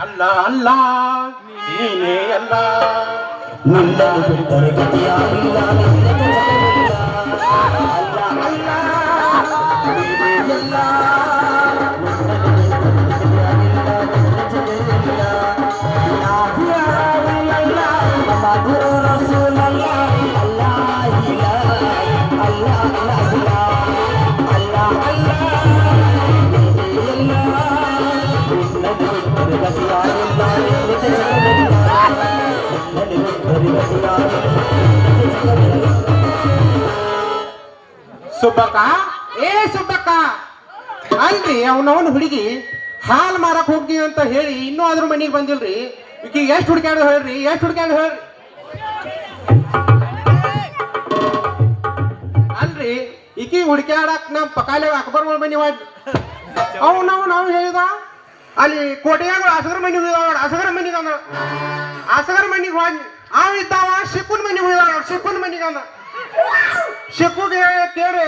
ಅಲ್ಲ ಅಲ್ಲ ನೀನೇ ಅಲ್ಲ ನಿನ್ನನ್ನು നിന്റെ ദുരിതം കിട്ടിയാ ಸುಬ್ಬಕ್ಕ? ಏ ಸುಬ್ಬಕ್ಕ, ಅಲ್ರಿ, ಅವನವನ್ ಹುಡುಗಿ, ಹಾಲ್ ಮಾರಕ್ ಹೋಗ್ತೀವಿ ಅಂತ ಹೇಳಿ ಇನ್ನೂ ಅದ್ರ ಮನೆಗೆ ಬಂದಿಲ್ರಿ. ಈಕಿ ಎಷ್ಟು ಹುಡ್ಕ್ಯಾಂಡು ಹೇಳ್ರಿ, ಎಷ್ಟು ಹುಡ್ಕ್ಯಾಡು ಹೇಳ್ರಿ? ಅಲ್ರಿ, ಈಕಿ ಹುಡ್ಕ್ಯಾಡಕ್ ನಮ್ ಪಕಾಲೆ ಅಕ್ಬರ್ ಮನೆ ಹೋದ್ ಅವ್ ನಾವು ಹೇಳಿದ, ಅಲ್ಲಿ ಕೋಟೆಯಾಗ ಅಸಗರ ಮನೆ ಅಸಗರ ಮನೆಗೆ ಅಂದ ಅಸಗರ ಮನೆಗೆ ಹೋಗಿ ಅವ್ ಇದ್ದಾವ ಶಿಪ್ಪನ್ ಮನೆಗೆ ಹೋಗಿದಾವ ಶಿಪ್ಪನ್ ಮನೆಗೆ ಅಂದ. ಶಿಪ್ಪುಗೆ ಕೇಳಿ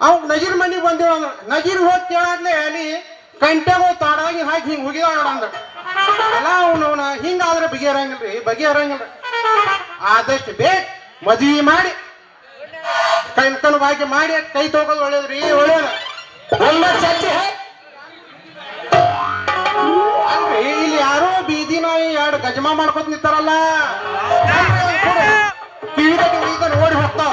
ಅವ್ ನಜೀರ್ ಮನೆಗೆ ಬಂದಿವ ಅಂದ್ರ ನಜೀರ್ ಹೋಗಿ ಕೇಳಾದ್ಲೆ ಅಲ್ಲಿ ಕಂಟೆಗೆ ಹೋಗಿ ತಾಡಾಗಿ ಹಾಕಿ ಹಿಂಗ್ ಹೋಗಿದ ನೋಡ ಅಂದ್ರ ಅಲ್ಲ ಅವನವನ ಹಿಂಗಾದ್ರೆ ಬಗೆಹರಂಗಿಲ್ರಿ ಬಗೆಹರಂಗಿಲ್ಲ ಆದಷ್ಟು ಬೇಕ್ ಮದ್ವಿ ಮಾಡಿ ಕಣ್ ಬಾಕಿ ಮಾಡಿ, ಕೈ ತೊಗೊಳೋದು ಒಳ್ಳೇದ್ರಿ ಒಳ್ಳೇದ. ಅಲ್ರಿ ನಾಯಿ ಎರಡು ಗಜಮಾ ಮಾಡ್ಕೊತ ನಿಂತಾರಲ್ಲ? ಕಿವಿದಾಗ ಈಗ ನೋಡಿ ಹೋಗ್ತಾವ.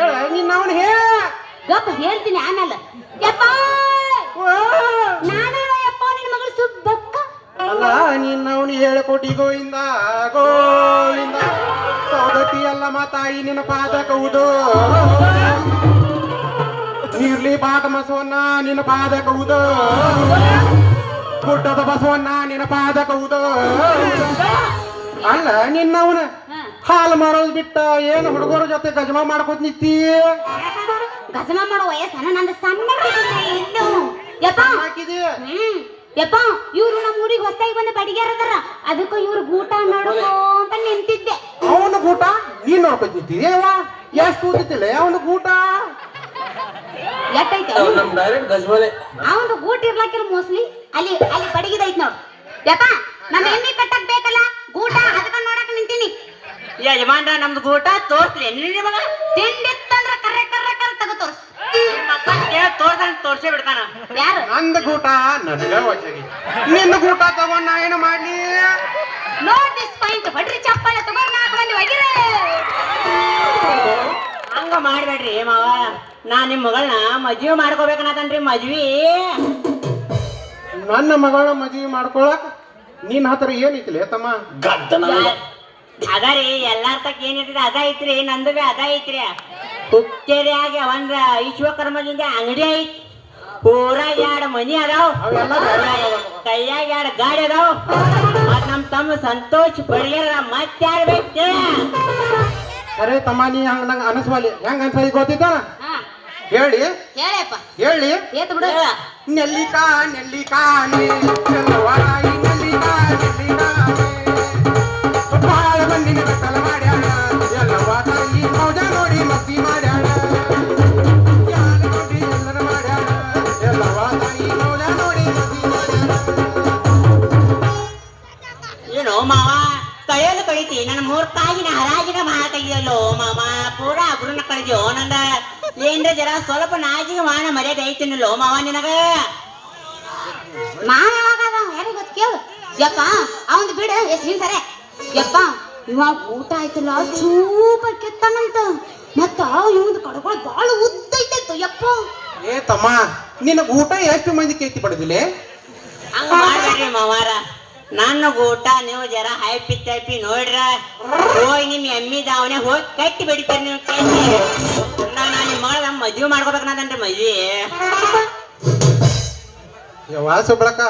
ಹೇಳ ನಿನ್ನ ಅವನು ಹೇಳ. ಗಪ್ಪ ಹೇಳ್ತೀನಿ ಆಮೇಲೆ. ಯಪ್ಪ! ನಾನ ಯಪ್ಪ ನಿನ್ನ ಮಗಳು ಸುಬ್ಬಕ್ಕ. ಅಲ್ಲ ನಿನ್ನ ಅವನು ಹೇಳಿಕೊಟ್ಟಿ ಗೋವಿಂದ ಗೋವಿಂದ. ಸೌದತ್ತಿ ಅಲ್ಲ ಮಾತಾಯಿ ನಿನ್ನ ಪಾದ ಕೌದು. ನೀರ್ಲಿ ಬಾಟ ಬಸವಣ್ಣ ನಿನ್ನ ಪಾದ ಕೌದು. ಗುಡ್ಡದ ಬಸವಣ್ಣ ನಿನ್ನ ಪಾದ ಕೌದು. ಅಲ್ಲ ನಿನ್ನವನ. ಹಾಲು ಮಾರೋದು ಬಿಟ್ಟ ಏನು ಹುಡುಗರ ಜೊತೆ ಗಜಮ ಮಾಡ್ಕೋತ ನಿತ್ತಿ ಗಜಮ ಮಾಡೋ ವಯಸ್ಸನ ನಂದು ಸಣ್ಣ ಇನ್ನು. ಯಪ್ಪ. ಹಾಕಿದಿ ಹ್ಮ್. ಯಪ್ಪ ಇವ್ರು ನಮ್ಮ ಊರಿಗೆ ಹೊಸ್ತಾಗಿ ಬಂದ ಬಡಿಗೆರದಾರ. ಅದಕ್ಕ ಇವ್ರು ಊಟ ಮಾಡೋ ಅಂತ ನಿಂತಿದ್ದೆ. ಅವನು ಗೂಟ? ನೀನ್ ನೋಡ್ಕೊತ ಎಷ್ಟು ಊದಿತ್ತಿಲ್ಲ ಅವನ ಗೂಟ? ಎಟ್ಟೈತೆ? ನಮ್ ಡೈರೆಕ್ಟ್ ಗಜ್ಮಲೆ ಅವನು ಗೂಟ ಇರ್ಲಾಕಿಲ್ಲ ಮೋಸ್ಟ್ಲಿ ಅಲ್ಲಿ ಅಲ್ಲಿ ಬಡಗಿದೈತ್ ನೋಡ್. ಯಪ್ಪ ನಮ್ಮ ಎಮ್ಮಿ ಕಟ್ಟಕ್ ಬೇಕಲ್ಲ? ಗೂಟ ಅದಕ್ಕ ನೋಡಕ್ ನಿಂತೀನಿ. ಯಜಮಾನ್ರ ನಮ್ದು ಊಟ ತೋರ್ಸ್ಲಿ. ತಿಂಡಿ ತಿಂಡಿತ್ತಂದ್ರ ಕರ್ರೆ ಕರ್ರೆ ಕರ್ ತಗೋ ತೋರ್ಸ್. ತೋರ್ಸಂಗ್ ತೋರ್ಸೇ ಬಿಡ್ತಾನ? ಯಾರು? ನಂದ ಗೂಟ ನನಗ ವಚಗಿ ನಿನ್ನ ಗೂಟ ತಗೊಂಡ್ ನಾ ಏನು ಮಾಡ್ಲಿ? ನೋಟ್ ದಿಸ್ ಪಾಯಿಂಟ್ ಬಡ್ರಿ ಚಪ್ಪಾಳೆ ತಗೊಂಡ್ ನಾಲ್ಕು ಮಂದಿ ಒಗಿರೆ ಹಂಗ ಮಾಡ್ಬೇಡ್ರಿ ಮಾವ. ನಾ ನಿಮ್ ಮಗಳನ್ನ ಮದ್ವೆ ಮಾಡ್ಕೋಬೇಕನ್ನತನ್ರಿ ಮದ್ವಿ. ನನ್ನ ಮಗಳ ಮದ್ವಿ ಮಾಡ್ಕೊಳಕ್ ನಿನ್ನ ಹತ್ರ ಏನೈತಿಲ್ಲ ತಮ್ಮ? ಅದರಿ ಎಲ್ಲಾರ ತಕ್ಕ ಏನಿರ್ತದೆ ಅದ ಐತ್ರಿ ನಂದು ಬಿ ಅದ ಐತ್ರಿ. ಹುಕ್ಕೇರಿಯಾಗ ಒಂದ್ ವಿಶ್ವಕರ್ಮದಿಂದ ಅಂಗಡಿ ಐತಿ. ಊರಾಗ ಎರಡು ಮನಿ ಅದಾವ್. ಕೈಯಾಗ ಎರಡು ಗಾಡಿ ಅದಾವ್. ಮತ್ ನಮ್ ತಮ್ಮ ಸಂತೋಷ್ ಬಡಿಗೆರ ಮತ್ತೆ ಯಾರು ಬೇಕು ಅರೆ ತಮ್ಮ ನೀ ಹಂಗ ನಂಗೆ ಅನಸ್ವಾಲಿ ಹೆಂಗ ಅನ್ಸಲಿ ಗೊತ್ತಿದ್ದ ಹಾ. ಹೇಳಿ. ಹೇಳಪ್ಪ. ಹೇಳಿ. ಏತ್ ಬಿಡು. ನೆಲ್ಲಿಕಾ ನೆಲ್ಲಿಕಾ ನೆಲ್ಲಿಕಾ ನೆಲ್ಲಿಕಾ. ಬಾಳ ಬಂದಿನ ಬೆಟ್ಟಲ ಮಾಡ್ಯಾಳ ಎಲ್ಲ ತಾಯಿ ಮೌಜ ನೋಡಿ ಮಸ್ತಿ ಮಾಡ್ಯಾಳ ಯಾರ ನೋಡಿ ಮಾವ ಕೈಯಲ್ಲಿ ಕಳಿತಿ ನನ್ನ ಹರಾಜಿನ ಅಬ್ರನ್ನ ಕಳಿದ್ಯೋ ನಂದ? ಏನ್ರ ಜರ ಸ್ವಲ್ಪ ನಾಜಿಗೆ ಮಾನ ಮರ್ಯಾದೆ ಐತಿನಲ್ಲೋ ಮಾವ ನಿನಗ? ಮಾವ ಯಾವಾಗ ಯಾರಿಗೆ ಗೊತ್ತು ಕೇಳು. ಯಪ್ಪ, ಅವಂದು ಬಿಡ, ಎಷ್ಟು ಯಪ್ಪ ಇವಾಗ ಊಟ ಆಯ್ತಲ್ಲ ಚೂಪ ಕೆತ್ತಾನಂತ. ಮತ್ತ ಇವಂದು ಕಡ್ಗಳು ಬಾಳ ಉದ್ದೈತೆ ಯಪ್ಪ. ಏ ತಮ್ಮ ನಿನ್ನ ಊಟ ಎಷ್ಟು ಮಂದಿ ಕೇತಿ ಪಡೆದಿಲ್ಲ ಹಂಗ ಮಾಡ್ಬೇಡ್ರಿ ಮಾವಾರ. ನನ್ನ ಊಟ ನೀವು ಜರ ಹೈಪಿ ತೈಪಿ ನೋಡ್ರ. ಹೋಗಿ ನಿಮ್ ಎಮ್ಮಿ ದಾವನೆ ಹೋಗಿ ಕಟ್ಟಿ ಬಿಡ್ತೀರಿ ನೀವು ಕೇಳಿ ನಾನು ನಿಮ್ಮ ಮಗಳ ನಮ್ಮ ಮದ್ವೆ ಮಾಡ್ಕೋಬೇಕನ್ನದನ್ರಿ ಮದ್ವೆ. ಯವ್ವ ಸುಬ್ಳಕ್ಕ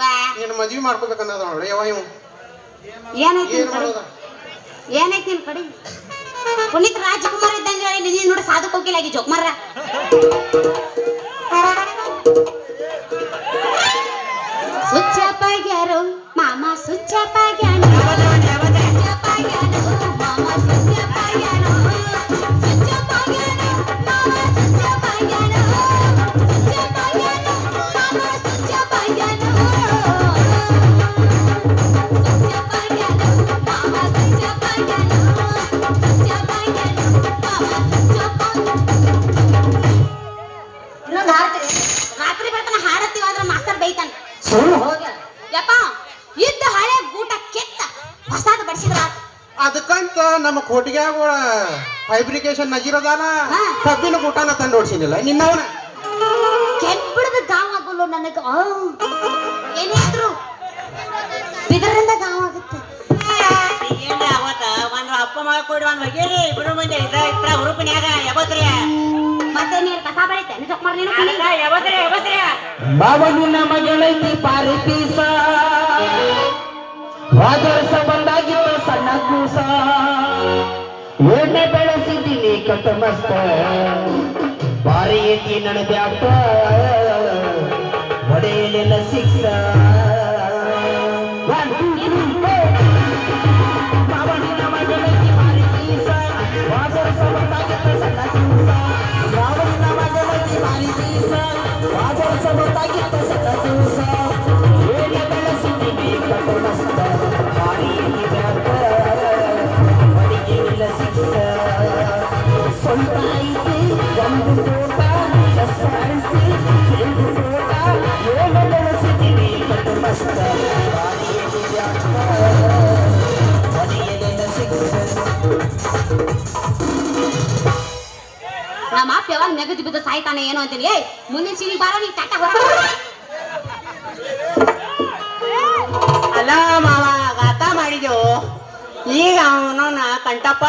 ವಾ, ನಿನ್ನ ಮದ್ವಿ ಮಾಡ್ಕೋಬೇಕನ್ನದ ನೋಡ್ರಿ ಯವ್ವ ಇವ್ ಏನೈತಿ ಏನೈತಿ ಪುನೀತ್ ರಾಜ್ಕುಮಾರ್ ಇದ್ದಂಗೆ ಹೇಳಿ ನೀನ್ ನೋಡಿ ಸಾಧಕ್ ಹೋಗಿಲ್ಲ ಆಗಿ ಜೋಕ್ಮಾರ ಸುಚ್ಚಪ್ಪಾಗ್ಯಾರು ಮಾಮ ಸುಚ್ಚಪ್ಪಾಗ್ಯಾನು, ಕೋಟಿಗ್ಯಾಗ ಫೈಬ್ರಿಕೇಶನ್ ನಗಿರೋದಾನ ಹಾ. ಕಬ್ಬಿನ ಊಟನ ತಂದು ಓಡಿಸಿನಿಲ್ಲ ನಿನ್ನವನ? ಕೆಟ್ಬಿಡದ ಗಾವಾಗಲು ನನಗೆ. ಏನಿದ್ರು ಆ, ಏನೇ ಇದ್ರು ಬಿದರಿಂದ ಗಾವ್ ಆಗುತ್ತೆ. ಏನ್ರಿ ಅವತ್ತ ಒಂದು ಅಪ್ಪ ಮಗ ಕೊಡಿ ಒಂದ್ ಬಗೆರಿ ಇಬ್ರು ಮಂದಿ. ಇದ ಇತ್ರ ಹುರುಪಿನ್ಯಾಗ ಯಾವತ್ರಿ ಮತ್ತೆ ನೀರು ಕಸ ಬಳಿತೆ ನಿಜಕ್ಮಾರ್ ಮಾಡಿ. ಯಾವತ್ರಿ ಯಾವತ್ರಿ ಮಾವನು ಮಗಳೈತಿ ಪಾರಿ ಪೀಸ. ಹೋದ ವರ್ಷ ಬಂದಾಗಿತ್ತು ಸಣ್ಣ ಕೂಸ. ಎಣ್ಣೆ ಬೆಳೆಸಿದ್ದೀನಿ ಕಟ್ಟ ಮಸ್ತ. ಬಾರಿ ಎತ್ತಿ ನನಗೆ ಅಪ್ಪ ಒಡೆಯಲೆಲ್ಲ ಸಿಕ್ಸ. ನಮ್ಮ ಅಪ್ಪ ಯಾವಾಗ ನೆಗದಿ ಬಿದ್ದು ಸಾಯ್ತಾನೆ ಏನು ಅಂತೀನಿ? ಏಯ್, ಮುಂದಿನ ಸೀನಿ ಬಾರೋ, ನೀ ಟಾಟಾ ಅಲ್ಲ ಮಾವ ಗಾತ ಮಾಡಿದೆವು ಈಗ ಅವನವನ ಕಂಟಪ್ಪ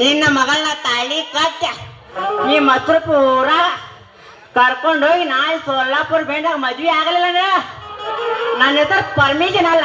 ನಿನ್ನ ಮಗಳನ್ನ ತಾಳಿ ಕಟ್ಟ. ನೀ ಮತ್ರ ಪೂರ ಕರ್ಕೊಂಡೋಗಿ ನಾಳೆ ಸೋಲಾಪುರ ಬೆಂಡಾಗ ಮದ್ವೆ ಆಗಲಿಲ್ಲ ನನ್ನ ಹೆಸರು ಪರ್ಮಿಷನ್ ಅಲ್ಲ.